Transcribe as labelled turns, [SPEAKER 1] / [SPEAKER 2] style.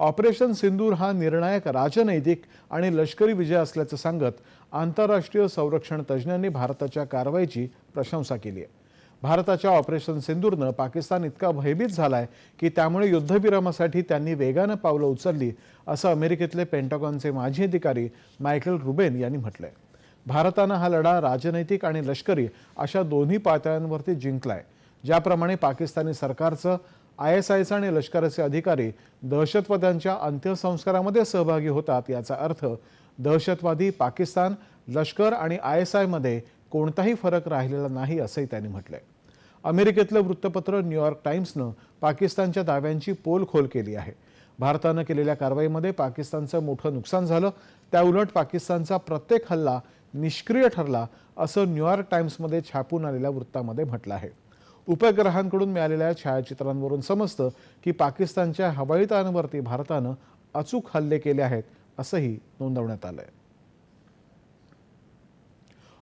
[SPEAKER 1] Operation सिंदूर हा निर्णायक राजनैतिक आणि लष्करी विजय असल्याचं सांगत आंतरराष्ट्रीय संरक्षण तज्ज्ञांनी भारताच्या कारवाईची प्रशंसा केली आहे. भारताच्या ऑपरेशन सिंदूरनं पाकिस्तान इतका भयभीत झालाय की त्यामुळे युद्धविरामासाठी त्यांनी वेगानं पावलं उचलली असं अमेरिकेतले पेंटागॉनचे माजी अधिकारी मायकेल रुबेन यांनी म्हटलंय. भारतानं हा लढा राजनैतिक आणि लष्करी अशा दोन्ही पातळ्यांवरती जिंकलाय ज्याप्रमाणे पाकिस्तानी सरकारचं आय एस आयचा आणि लष्कराचे अधिकारी दहशतवाद्यांच्या अंत्यसंस्कारामध्ये सहभागी होतात याचा अर्थ दहशतवादी पाकिस्तान लष्कर आणि आय एस आयमध्ये कोणताही फरक राहिलेला नाही असंही त्यांनी म्हटलंय. अमेरिकेतलं वृत्तपत्र न्यूयॉर्क टाइम्सनं पाकिस्तानच्या दाव्यांची पोलखोल केली आहे. भारतानं केलेल्या कारवाईमध्ये पाकिस्तानचं मोठं नुकसान झालं. त्याउलट पाकिस्तानचा प्रत्येक हल्ला निष्क्रिय ठरला असं न्यूयॉर्क टाइम्समध्ये छापून आलेल्या वृत्तामध्ये म्हटलं आहे. उपग्रहांकडून मिळालेल्या छायाचित्रांवरून समजतं की पाकिस्तानच्या हवाई तळांवरती भारतानं अचूक हल्ले केले आहेत असंही नोंदवण्यात आलं आहे